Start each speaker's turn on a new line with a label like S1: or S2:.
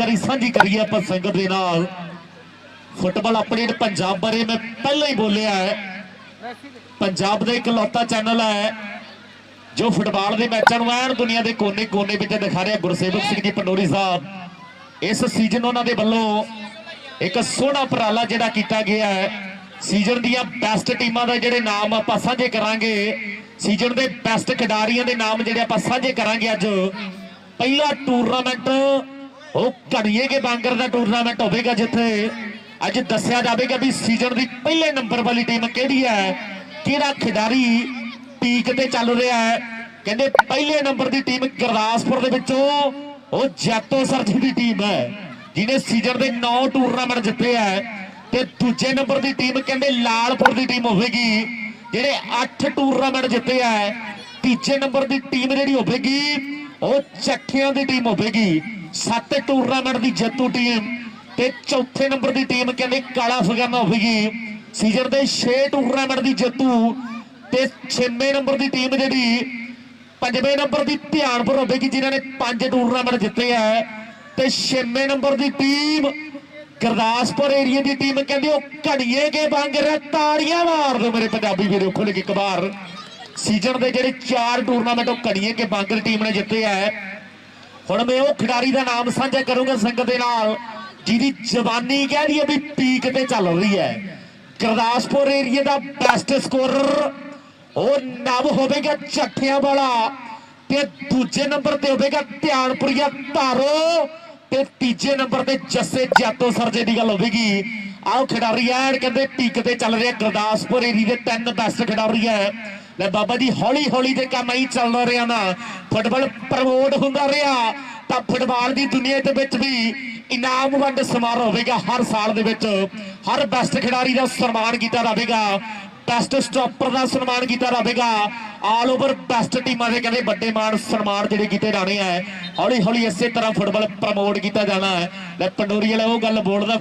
S1: ਜਾਣਕਾਰੀ ਸਾਂਝੀ ਕਰੀਏ ਆਪਾਂ ਸੰਗਤ ਦੇ ਨਾਲ। ਫੁੱਟਬਾਲ ਅਪਡੇਟ ਪੰਜਾਬ ਬਾਰੇ ਮੈਂ ਪਹਿਲਾਂ ਹੀ ਬੋਲਿਆ ਹੈ। ਪੰਜਾਬ ਦਾ ਇਕਲੌਤਾ ਚੈਨਲ ਹੈ। ਜੋ ਫੁੱਟਬਾਲ ਦੇ ਮੈਚਾਂ ਨੂੰ ਐਨ ਦੁਨੀਆ ਦੇ ਕੋਨੇ-ਕੋਨੇ ਵਿੱਚ ਦਿਖਾ ਰਿਹਾ ਗੁਰਸੇਵਕ ਸਿੰਘ ਜੀ ਪੰਡੋਰੀ ਸਾਹਿਬ। ਇਸ ਸੀਜ਼ਨ ਉਹਨਾਂ ਦੇ ਵੱਲੋਂ ਇੱਕ ਸੋਹਣਾ ਉਪਰਾਲਾ ਜਿਹੜਾ ਕੀਤਾ ਗਿਆ ਹੈ। ਸੀਜ਼ਨ ਦੀਆਂ ਬੈਸਟ ਟੀਮਾਂ ਦਾ ਜਿਹੜੇ ਨਾਮ ਆਪਾਂ ਸਾਂਝੇ ਕਰਾਂਗੇ ਸੀਜ਼ਨ ਦੇ ਬੈਸਟ ਖਿਡਾਰੀਆਂ ਦੇ ਨਾਮ ਜਿਹੜੇ ਆਪਾਂ ਸਾਂਝੇ ਕਰਾਂਗੇ ਅੱਜ। ਪਹਿਲਾ ਟੂਰਨਾਮੈਂਟ ਉਹ ਘੜੀਏ ਕੇ ਬਾਂਗਰ ਦਾ ਟੂਰਨਾਮੈਂਟ ਹੋਵੇਗਾ ਜਿੱਥੇ ਅੱਜ ਦੱਸਿਆ ਜਾਵੇਗਾ ਵੀ ਸੀਜ਼ਨ ਦੀ ਪਹਿਲੇ ਨੰਬਰ ਵਾਲੀ ਟੀਮ ਕਿਹੜੀ ਹੈ, ਕਿਹੜਾ ਖਿਡਾਰੀ ਪੀਕ ਤੇ ਚੱਲ ਰਿਹਾ ਹੈ। ਕਹਿੰਦੇ ਪਹਿਲੇ ਨੰਬਰ ਦੀ ਟੀਮ ਗੁਰਦਾਸਪੁਰ ਦੇ ਵਿੱਚੋਂ ਉਹ ਜੈਤੋ ਸਰਜੀ ਦੀ ਟੀਮ ਹੈ, ਜਿਹਨੇ ਸੀਜ਼ਨ ਦੇ 9 ਟੂਰਨਾਮੈਂਟ ਜਿੱਤੇ ਹੈ। ਤੇ ਦੂਜੇ ਨੰਬਰ ਦੀ ਟੀਮ ਕਹਿੰਦੇ ਲਾਲਪੁਰ ਦੀ ਟੀਮ ਹੋਵੇਗੀ, ਜਿਹੜੇ 8 ਟੂਰਨਾਮੈਂਟ ਜਿੱਤੇ ਹੈ। ਤੀਜੇ ਨੰਬਰ ਦੀ ਟੀਮ ਜਿਹੜੀ ਹੋਵੇਗੀ, ਉਹ ਚੱਠਿਆਂ ਦੀ ਟੀਮ ਹੋਵੇਗੀ। ਸੱਤ ਟੂਰਨਾਮੈਂਟ ਦੀ ਜੇਤੂ ਟੀਮ ਤੇ ਚੌਥੇ ਨੰਬਰ ਦੀ ਟੀਮ ਕਹਿੰਦੇ ਕਾਲਾ ਫਗਾਨਾ ਹੋਵੇਗੀ ਸੀਜ਼ਨ ਦੇ 6 ਟੂਰਨਾਮੈਂਟ ਦੀ ਜੇਤੂ ਤੇ 6ਵੇਂ ਨੰਬਰ ਦੀ ਟੀਮ ਜਿਹੜੀ ਪੰਜਵੇਂ ਨੰਬਰ ਦੀ ਧਿਆਨਪੁਰ ਹੋਵੇਗੀ ਜਿਨ੍ਹਾਂ ਨੇ ਪੰਜ ਟੂਰਨਾਮੈਂਟ ਜਿੱਤੇ ਆ। ਤੇ ਛੇਵੇਂ ਨੰਬਰ ਦੀ ਟੀਮ ਗੁਰਦਾਸਪੁਰ ਏਰੀਆ ਦੀ ਟੀਮ ਕਹਿੰਦੀ ਉਹ ਘੜੀਏ ਕੇ ਵਾਂਗ ਰਿਹਾ ਤਾੜੀਆਂ ਮਾਰ ਦਿਓ ਮੇਰੇ ਪੰਜਾਬੀ ਵੀਰੋ ਖੁੱਲ ਕੇ ਇੱਕ ਵਾਰ। ਸੀਜ਼ਨ ਦੇ ਜਿਹੜੇ ਚਾਰ ਟੂਰਨਾਮੈਂਟ ਉਹ ਘੜੀਏ ਕੇ ਵਾਂਗ ਟੀਮ ਨੇ ਜਿੱਤੇ ਆ। ਹੁਣ ਮੈਂ ਉਹ ਖਿਡਾਰੀ ਦਾ ਨਾਮ ਸਾਂਝਾ ਕਰੂੰਗਾ ਸੰਗਤ ਦੇ ਨਾਲ, ਜਿਹਦੀ ਜਵਾਨੀ ਕਹਿ ਰਹੀ ਹੈ ਵੀ ਪੀਕ ਤੇ ਚੱਲ ਰਹੀ ਹੈ। ਗੁਰਦਾਸਪੁਰ ਏਰੀਆ ਦਾ ਬੈਸਟ ਸਕੋਰਰ ਉਹ ਨਵ ਹੋਵੇਗਾ ਚੱਠਿਆਂ ਵਾਲਾ ਤੇ ਦੂਜੇ ਨੰਬਰ ਤੇ ਹੋਵੇਗਾ ਧਿਆਨਪੁਰੀਆ ਧਾਰੋ ਤੇ ਤੀਜੇ ਨੰਬਰ ਤੇ ਜੱਸੇ ਜਾਤੋ ਸਰਜੇ ਦੀ ਗੱਲ ਹੋਵੇਗੀ। ਆਓ ਖਿਡਾਰੀ ਐਨ ਕਹਿੰਦੇ ਪੀਕ ਤੇ ਚੱਲ ਰਿਹਾ, ਗੁਰਦਾਸਪੁਰ ਏਰੀਆ ਦੇ ਤਿੰਨ ਬੈਸਟ ਖਿਡਾਰੀ ਹੈ। ਲੈ ਬਾਬਾ ਜੀ ਹੌਲੀ ਹੌਲੀ ਦੇ ਕੰਮ ਹੀ ਚੱਲਦਾ ਰਿਹਾ ਨਾ ਫੁੱਟਬਾਲ ਪ੍ਰਮੋਟ ਹੁੰਦਾ ਰਿਹਾ, ਤਾਂ ਫੁੱਟਬਾਲ ਦੀ ਦੁਨੀਆ ਦੇ ਵਿੱਚ ਵੀ ਇਨਾਮ ਵੰਡ ਸਮਾਰੋਹ ਹੋਵੇਗਾ ਹਰ ਸਾਲ ਦੇ ਵਿੱਚ। ਹਰ ਬੈਸਟ ਖਿਡਾਰੀ ਦਾ ਸਨਮਾਨ ਕੀਤਾ ਜਾਵੇਗਾ ਬੈਸਟ ਸਟਾਪਰ ਦਾ ਸਨਮਾਨ ਕੀਤਾ ਜਾਵੇਗਾ। ਆਲ ਓਵਰ ਬੈਸਟ ਟੀਮਾਂ ਦੇ ਕਹਿੰਦੇ ਵੱਡੇ ਮਾਨ ਸਨਮਾਨ ਜਿਹੜੇ ਕੀਤੇ ਜਾਣੇ ਆ। ਹੌਲੀ ਹੌਲੀ ਇਸੇ ਤਰ੍ਹਾਂ ਫੁੱਟਬਾਲ ਪ੍ਰਮੋਟ ਕੀਤਾ ਜਾਣਾ ਹੈ। ਲੈ, ਪੰਡੋਰੀ ਵਾਲਾ ਉਹ ਗੱਲ ਬੋਲਦਾ